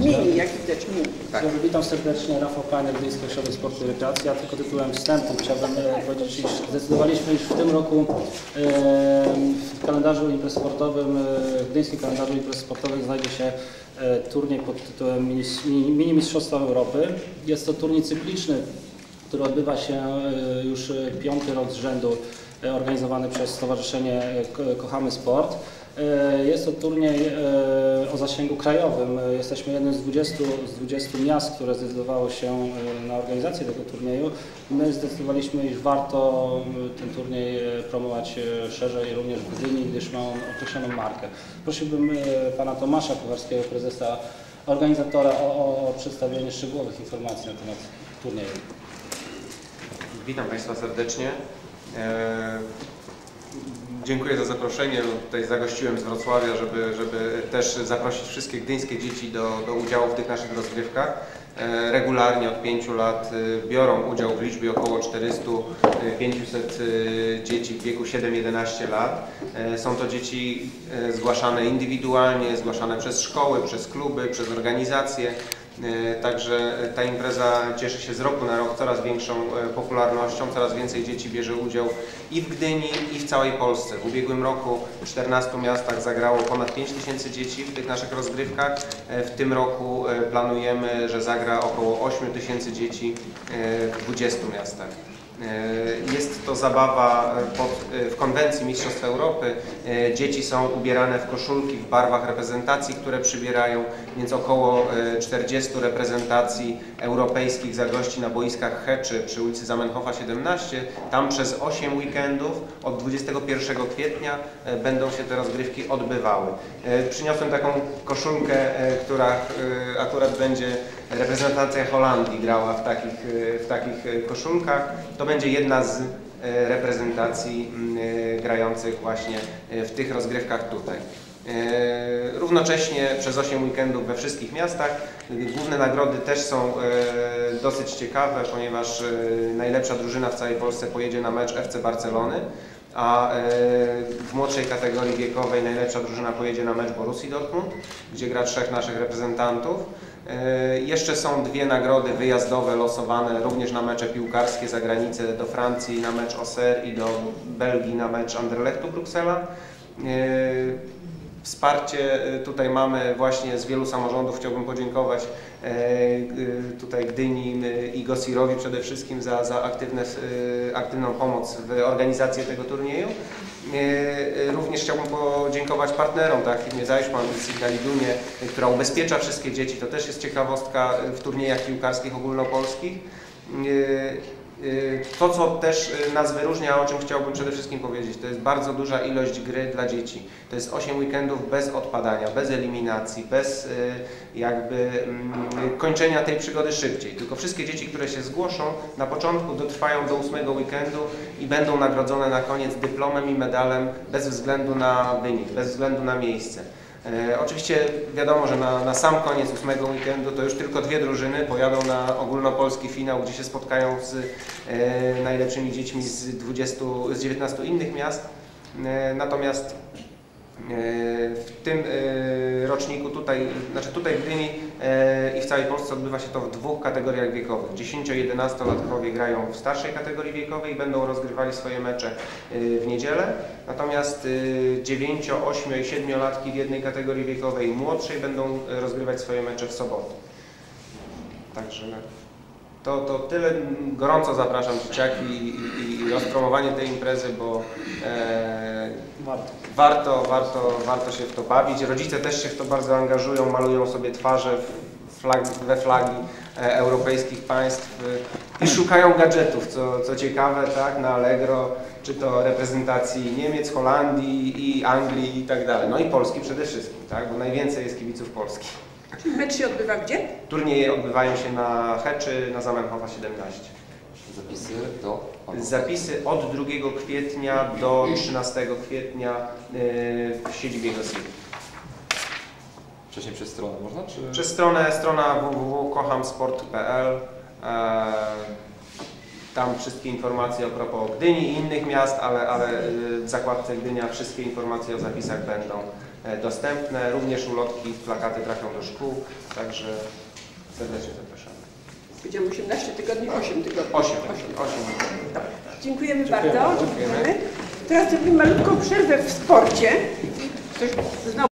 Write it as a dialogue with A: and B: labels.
A: mini, jak widać, mini.
B: Tak.
C: Witam serdecznie, Rafał Paner, Gdyński Ośrodek Sportu i Rekreacji. Ja tylko tytułem wstępu chciałbym e, powiedzieć, iż zdecydowaliśmy, iż w tym roku e, w kalendarzu imprez sportowym, e, w Gdyńskim kalendarzu imprez sportowych znajdzie się turniej pod tytułem Mini, Mistrzostwa Europy. Jest to turniej cykliczny, który odbywa się już piąty rok z rzędu organizowany przez Stowarzyszenie Ko- Kochamy Sport. E, Jest to turniej e, o zasięgu krajowym. Jesteśmy jednym z 20, z 20 miast, które zdecydowało się e, na organizację tego turnieju. My zdecydowaliśmy, iż warto ten turniej promować szerzej również w Gdyni, gdyż ma on określoną markę. Prosiłbym pana Tomasza Kucharskiego, prezesa organizatora o, o przedstawienie szczegółowych informacji na temat turnieju.
B: Witam Państwa serdecznie. Dziękuję za zaproszenie. Tutaj zagościłem z Wrocławia, żeby, żeby też zaprosić wszystkie gdyńskie dzieci do, do udziału w tych naszych rozgrywkach. E, Regularnie od 5 lat e, biorą udział w liczbie około 400, e, 500 dzieci w wieku 7-11 lat. Są to dzieci zgłaszane indywidualnie, zgłaszane przez szkoły, przez kluby, przez organizacje. E, Także ta impreza cieszy się z roku na rok coraz większą e, popularnością, coraz więcej dzieci bierze udział i w Gdyni, i w całej Polsce. W ubiegłym roku w 14 miastach zagrało ponad 5 tysięcy dzieci w tych naszych rozgrywkach. E, W tym roku planujemy, że zagra około 8 tysięcy dzieci w 20 miastach. E, Jest to zabawa e, pod, e, w konwencji Mistrzostw Europy. Dzieci są ubierane w koszulki w barwach reprezentacji, które przybierają, więc około e, 40 reprezentacji europejskich zagości na boiskach Heczy przy ulicy Zamenhofa 17. Tam przez 8 weekendów od 21 kwietnia będą się te rozgrywki odbywały. Przyniosłem taką koszulkę, która akurat będzie reprezentacja Holandii grała w takich, e, w takich e, koszulkach. To będzie jedna z e, reprezentacji grających właśnie w tych rozgrywkach tutaj. Równocześnie przez 8 weekendów we wszystkich miastach. Główne nagrody też są dosyć ciekawe, ponieważ najlepsza drużyna w całej Polsce pojedzie na mecz FC Barcelony, a w młodszej kategorii wiekowej najlepsza drużyna pojedzie na mecz Borussii Dortmund, gdzie gra trzech naszych reprezentantów. E, Jeszcze są dwie nagrody wyjazdowe losowane również na mecze piłkarskie za granicę do Francji na mecz Auxerre i do Belgii na mecz Anderlechtu Bruksela. E, Wsparcie y, tutaj mamy właśnie z wielu samorządów. Chciałbym podziękować e, y, tutaj Gdyni i Gosirowi przede wszystkim za, za aktywne, y, aktywną pomoc w organizacji tego turnieju. E, y, Również chciałbym podziękować partnerom, tak, firmie Zajszman i Sigalidunie, y, która ubezpiecza wszystkie dzieci. To też jest ciekawostka w turniejach piłkarskich ogólnopolskich. Y, To, co też y, nas wyróżnia, o czym chciałbym przede wszystkim powiedzieć, to jest bardzo duża ilość gry dla dzieci. To jest 8 weekendów bez odpadania, bez eliminacji, bez y, jakby mm, kończenia tej przygody szybciej. Tylko wszystkie dzieci, które się zgłoszą, na początku dotrwają do 8 weekendu i będą nagrodzone na koniec dyplomem i medalem bez względu na wynik, bez względu na miejsce. E, oczywiście wiadomo, że na, na sam koniec ósmego weekendu to już tylko dwie drużyny pojadą na ogólnopolski finał, gdzie się spotkają z e, najlepszymi dziećmi z, 20, z 19 innych miast. E, natomiast w tym e, roczniku tutaj, znaczy tutaj w Gdyni e, i w całej Polsce odbywa się to w dwóch kategoriach wiekowych. 10-11-latkowie grają w starszej kategorii wiekowej i będą rozgrywali swoje mecze e, w niedzielę. Natomiast y, 9, 8 i 7 latki w jednej kategorii wiekowej młodszej będą rozgrywać swoje mecze w sobotę. Także to, to tyle. Gorąco zapraszam dzieciaki i, i, i rozpromowanie tej imprezy, bo e,
C: Warto.
B: warto, warto, warto się w to bawić. Rodzice też się w to bardzo angażują, malują sobie twarze w flag, we flagi e, europejskich państw e, i szukają gadżetów, co, co ciekawe, tak, na Allegro, czy to reprezentacji Niemiec, Holandii i Anglii i tak dalej. No i Polski przede wszystkim, tak, bo najwięcej jest kibiców Polski.
A: Czyli mecz się odbywa gdzie?
B: Turnieje odbywają się na Heczy, na Zamenhofa 17.
D: Zapisy do
B: Zapisy od 2 kwietnia do 13 kwietnia e, w siedzibie Gosiri.
D: Wcześniej przez stronę można, czy...
B: Przez stronę, strona www.kochamsport.pl e, Tam wszystkie informacje a propos Gdyni i innych miast, ale, ale y, w zakładce Gdynia wszystkie informacje o zapisach będą. E, dostępne. Również ulotki, plakaty trafią do szkół, także serdecznie zapraszamy.
A: Powiedziałam 18 tygodni, 8 tygodni.
B: 8,
A: 8.
B: 8.
A: Dobra. Dziękujemy
C: Dziękuję
A: bardzo.
C: bardzo.
A: Dziękujemy. Teraz zrobimy malutką przerwę w sporcie. Ktoś znowu